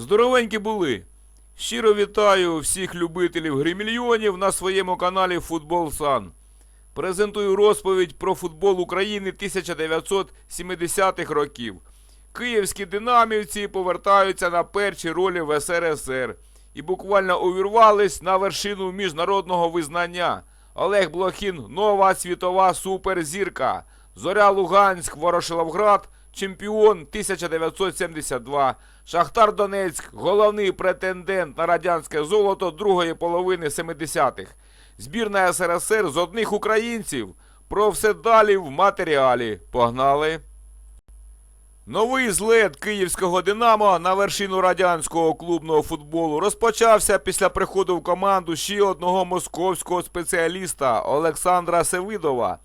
Здоровенькі були. Щиро вітаю всіх любителів гримільйонів на своєму каналі Футбол Сан. Презентую розповідь про футбол України 1970-х років. Київські динамівці повертаються на перші ролі в СРСР і буквально увірвались на вершину міжнародного визнання. Олег Блохін нова світова суперзірка. Зоря Луганськ, Ворошиловград, чемпіон 1972. Шахтар Донецьк, головний претендент на радянське золото другої половини 70-х. Збірна СРСР з одних українців. Про все далі в матеріалі. Погнали! Новий злет київського Динамо на вершину радянського клубного футболу розпочався після приходу в команду ще одного московського спеціаліста Олександра Севидова.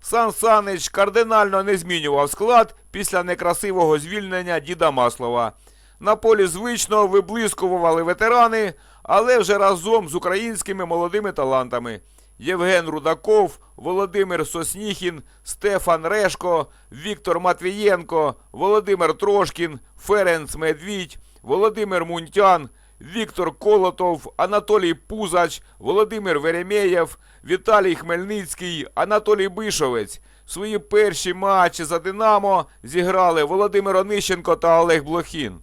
Сан Санич кардинально не змінював склад після некрасивого звільнення Діда Маслова. На полі звично виблискували ветерани, але вже разом з українськими молодими талантами. Євген Рудаков, Володимир Сосніхін, Стефан Решко, Віктор Матвієнко, Володимир Трошкін, Ференц Медвідь, Володимир Мунтян, Віктор Колотов, Анатолій Пузач, Володимир Веремєєв, Віталій Хмельницький, Анатолій Бишовець. Свої перші матчі за Динамо зіграли Володимир Онищенко та Олег Блохін.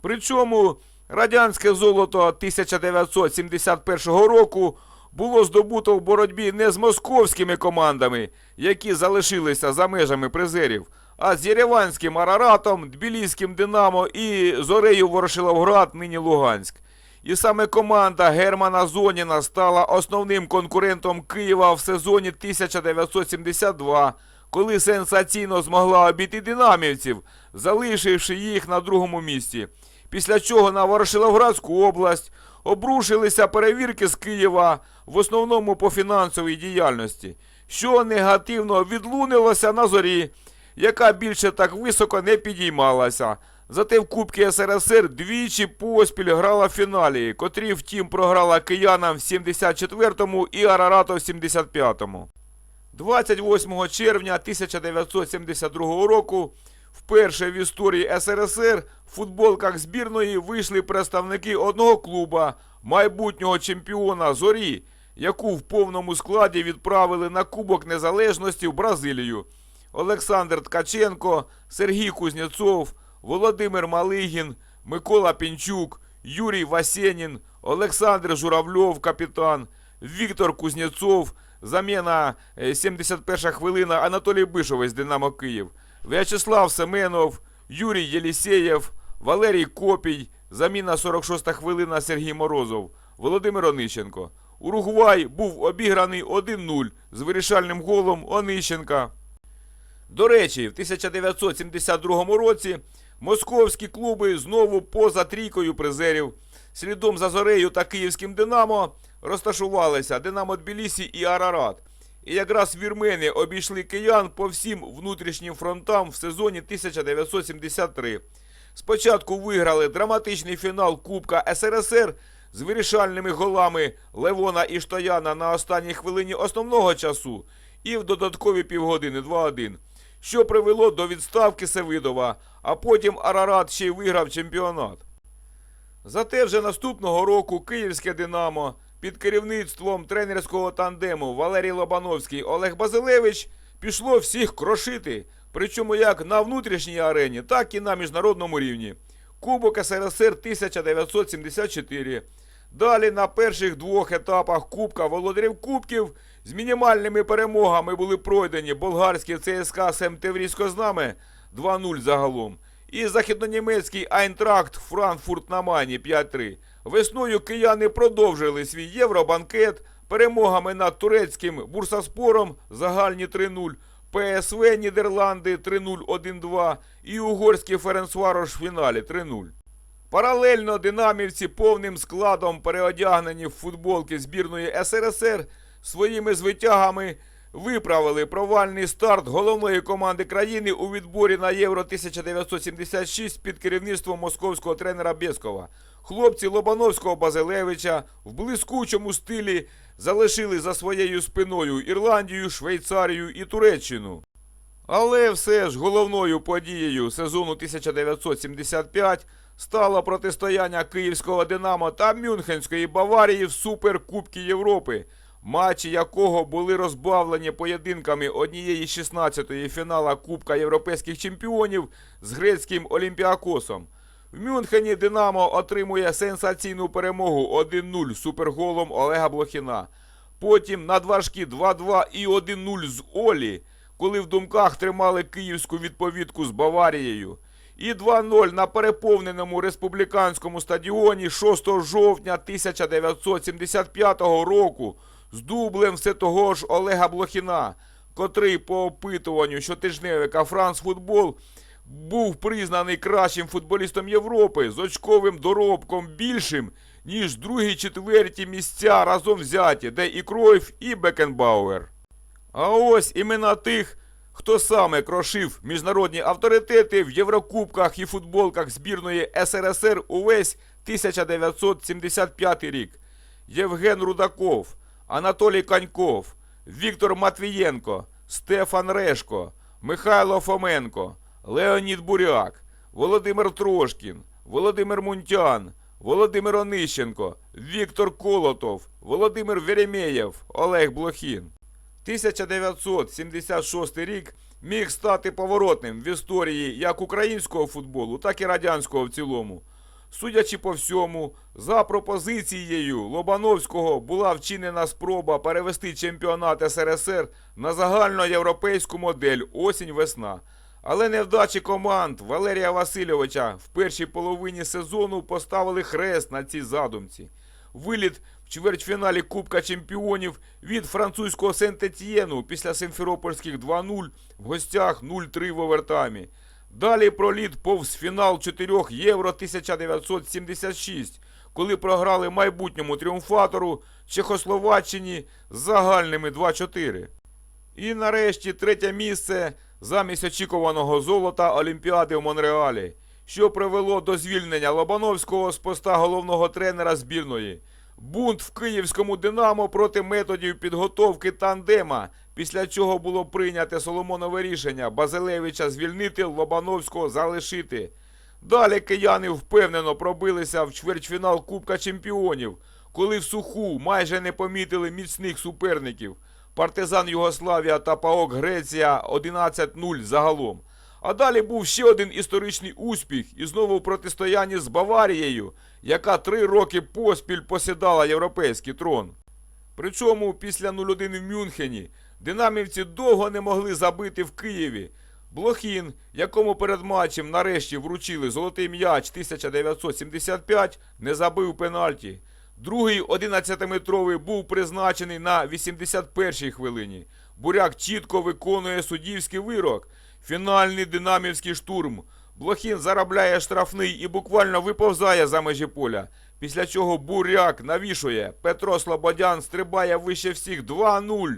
Причому радянське золото 1971 року було здобуто в боротьбі не з московськими командами, які залишилися за межами призерів, а з Єреванським Араратом, Тбіліським Динамо і Зорею Ворошиловград, нині Луганськ. І саме команда Германа Зоніна стала основним конкурентом Києва в сезоні 1972, коли сенсаційно змогла обійти динамівців, залишивши їх на другому місці. Після чого на Ворошиловградську область обрушилися перевірки з Києва, в основному по фінансовій діяльності, що негативно відлунилося на зорі, яка більше так високо не підіймалася. Зате в Кубці СРСР двічі поспіль грала в фіналі, котрі, втім, програла киянам в 74-му і Арарату в 75-му. 28 червня 1972 року вперше в історії СРСР в футболках збірної вийшли представники одного клуба, майбутнього чемпіона Зорі, яку в повному складі відправили на Кубок Незалежності в Бразилію. Олександр Ткаченко, Сергій Кузнєцов, Володимир Малигін, Микола Пінчук, Юрій Васенін, Олександр Журавльов, капітан, Віктор Кузнєцов, заміна е, 71 хвилина Анатолій Бишовець, Динамо Київ, В'ячеслав Семенов, Юрій Єлісєєв, Валерій Копій, заміна 46 хвилина Сергій Морозов, Володимир Онищенко. Уругвай був обіграний 1-0 з вирішальним голом Онищенка. До речі, в 1972 році московські клуби знову поза трійкою призерів. Слідом за Зорею та Київським Динамо розташувалися Динамо Тбілісі і Арарат. І якраз вірмени обійшли киян по всім внутрішнім фронтам в сезоні 1973. Спочатку виграли драматичний фінал Кубка СРСР з вирішальними голами Левона і Штояна на останній хвилині основного часу і в додаткові півгодини 2-1, що привело до відставки Севидова, а потім Арарат ще й виграв чемпіонат. Зате вже наступного року київське Динамо під керівництвом тренерського тандему Валерій Лобановський Олег Базилевич пішло всіх крошити, причому як на внутрішній арені, так і на міжнародному рівні. Кубок СРСР 1974. Далі на перших двох етапах Кубка Володарів Кубків з мінімальними перемогами були пройдені болгарський ЦСКА Семтеврійсько знаме 2-0 загалом. І західнонімецький Айнтракт Франкфурт на Майні 5-3. Весною кияни продовжили свій євробанкет перемогами над турецьким Бурсаспором загальні 3-0, ПСВ Нідерланди 3-0-1-2 і угорський Ференсварош в фіналі 3-0. Паралельно динамівці повним складом переодягнені в футболки збірної СРСР своїми звитягами виправили провальний старт головної команди країни у відборі на Євро 1976 під керівництвом московського тренера Бєскова. Хлопці Лобановського Базилевича в блискучому стилі залишили за своєю спиною Ірландію, Швейцарію і Туреччину. Але все ж головною подією сезону 1975 стало протистояння Київського Динамо та Мюнхенської Баварії в Суперкубці Європи, матчі якого були розбавлені поєдинками однієї 16-ї фінала Кубка Європейських чемпіонів з грецьким Олімпіакосом. В Мюнхені Динамо отримує сенсаційну перемогу 1-0 суперголом Олега Блохіна. Потім надважкі 2-2 і 1-0 з Олі, коли в думках тримали київську відповідку з Баварією. І 2-0 на переповненому республіканському стадіоні 6 жовтня 1975 року з дублем все того ж Олега Блохіна, котрий по опитуванню щотижневика Франс Футбол був признаний кращим футболістом Європи з очковим доробком більшим, ніж другі четверті місця разом взяті, де і Кройф, і Бекенбауер. А ось імена тих, хто саме крошив міжнародні авторитети в Єврокубках і футболках збірної СРСР увесь 1975 рік. Євген Рудаков, Анатолій Каньков, Віктор Матвієнко, Стефан Решко, Михайло Фоменко, Леонід Буряк, Володимир Трошкін, Володимир Мунтян, Володимир Онищенко, Віктор Колотов, Володимир Веремєєв, Олег Блохін. 1976 рік міг стати поворотним в історії як українського футболу, так і радянського в цілому. Судячи по всьому, за пропозицією Лобановського була вчинена спроба перевести чемпіонат СРСР на загальноєвропейську модель осінь-весна. Але невдачі команд Валерія Васильовича в першій половині сезону поставили хрест на цій задумці. Виліт в чвертьфіналі Кубка Чемпіонів від французького Сент-Етьєну після Симферопольських 2-0 в гостях 0-3 в овертаймі. Далі проліт повз фінал 4 Євро 1976, коли програли майбутньому тріумфатору Чехословаччині з загальними 2-4. І нарешті третє місце замість очікуваного золота Олімпіади в Монреалі, що привело до звільнення Лобановського з поста головного тренера збірної. Бунт в київському Динамо проти методів підготовки тандема, після чого було прийняте Соломонове рішення Базилевича звільнити Лобановського залишити. Далі кияни впевнено пробилися в чвертьфінал Кубка Чемпіонів, коли в суху майже не помітили міцних суперників. Партизан Югославія та ПАОК Греція 11-0 загалом. А далі був ще один історичний успіх і знову протистоянні з Баварією, яка три роки поспіль посідала європейський трон. Причому після 0-1 в Мюнхені динамівці довго не могли забити в Києві. Блохін, якому перед матчем нарешті вручили золотий м'яч 1975, не забив пенальті. Другий 11-метровий був призначений на 81-й хвилині. Буряк чітко виконує суддівський вирок. Фінальний динамівський штурм. Блохін заробляє штрафний і буквально виповзає за межі поля. Після чого буряк навішує. Петро Слободян стрибає вище всіх 2-0.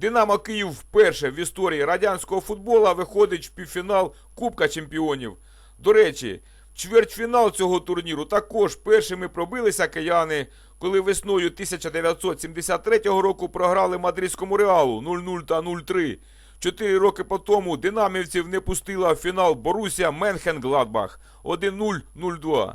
Динамо Київ вперше в історії радянського футбола виходить в півфінал Кубка Чемпіонів. До речі, в чвертьфінал цього турніру також першими пробилися кияни, коли весною 1973 року програли мадридському реалу 0-0 та 0-3. Чотири роки по тому динамівців не пустила в фінал Борусія Менхен-Гладбах 1-0-0-2.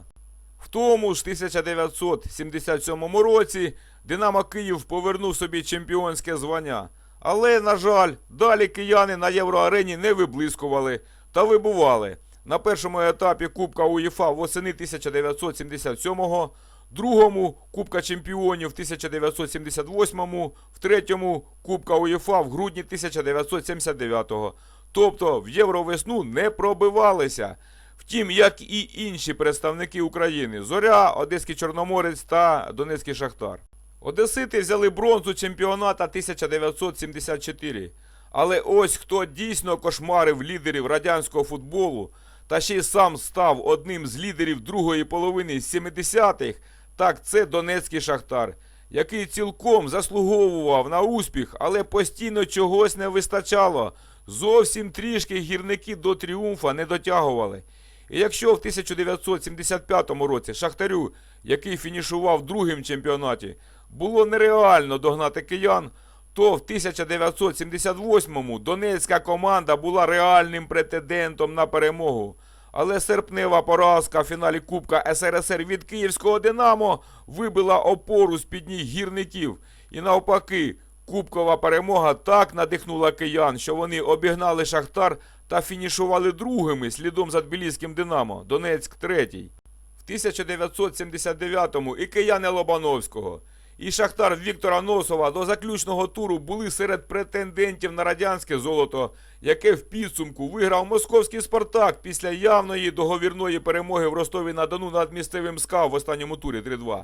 В тому ж 1977 році Динамо Київ повернув собі чемпіонське звання. Але, на жаль, далі кияни на євроарені не виблискували та вибували. На першому етапі Кубка УЄФА восени 1977-го, другому Кубка Чемпіонів в 1978-му, в третьому Кубка УЄФА в грудні 1979-го. Тобто в Євровесну не пробивалися. Втім, як і інші представники України Зоря, Одеський Чорноморець та Донецький Шахтар. Одесити взяли бронзу чемпіоната 1974. Але ось хто дійсно кошмарив лідерів радянського футболу та ще й сам став одним з лідерів другої половини 70-х, так це Донецький Шахтар, який цілком заслуговував на успіх, але постійно чогось не вистачало. Зовсім трішки гірники до тріумфа не дотягували. І якщо в 1975 році Шахтарю, який фінішував другим чемпіонаті, було нереально догнати киян, то в 1978-му донецька команда була реальним претендентом на перемогу. Але серпнева поразка в фіналі Кубка СРСР від Київського Динамо вибила опору з під ніг гірників. І навпаки, кубкова перемога так надихнула киян, що вони обігнали Шахтар та фінішували другими слідом за Тбіліським Динамо. Донецьк третій. В 1979-му і кияни Лобановського, і Шахтар Віктора Носова до заключного туру були серед претендентів на радянське золото, яке в підсумку виграв московський Спартак після явної договірної перемоги в Ростові на Дону над місцевим СКА в останньому турі 3-2.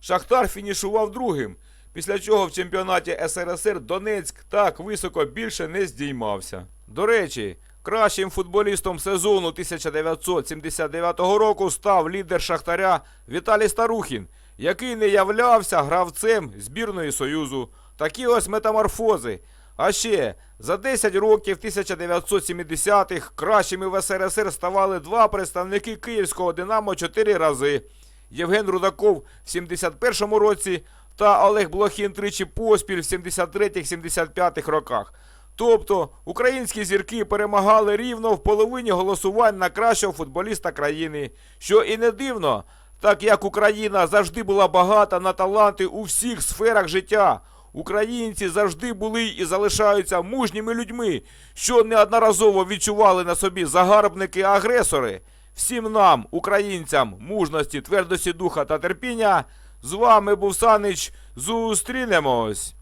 Шахтар фінішував другим, після чого в чемпіонаті СРСР Донецьк так високо більше не здіймався. До речі, кращим футболістом сезону 1979 року став лідер Шахтаря Віталій Старухін, який не являвся гравцем збірної Союзу. Такі ось метаморфози. А ще за 10 років 1970-х кращими в СРСР ставали два представники київського Динамо 4 рази. Євген Рудаков в 71-му році та Олег Блохін тричі поспіль в 73-75 роках. Тобто українські зірки перемагали рівно в половині голосувань на кращого футболіста країни. Що і не дивно, так як Україна завжди була багата на таланти у всіх сферах життя. Українці завжди були і залишаються мужніми людьми, що неодноразово відчували на собі загарбники-агресори. Всім нам, українцям, мужності, твердості духа та терпіння. З вами був Санич. Зустрінемось!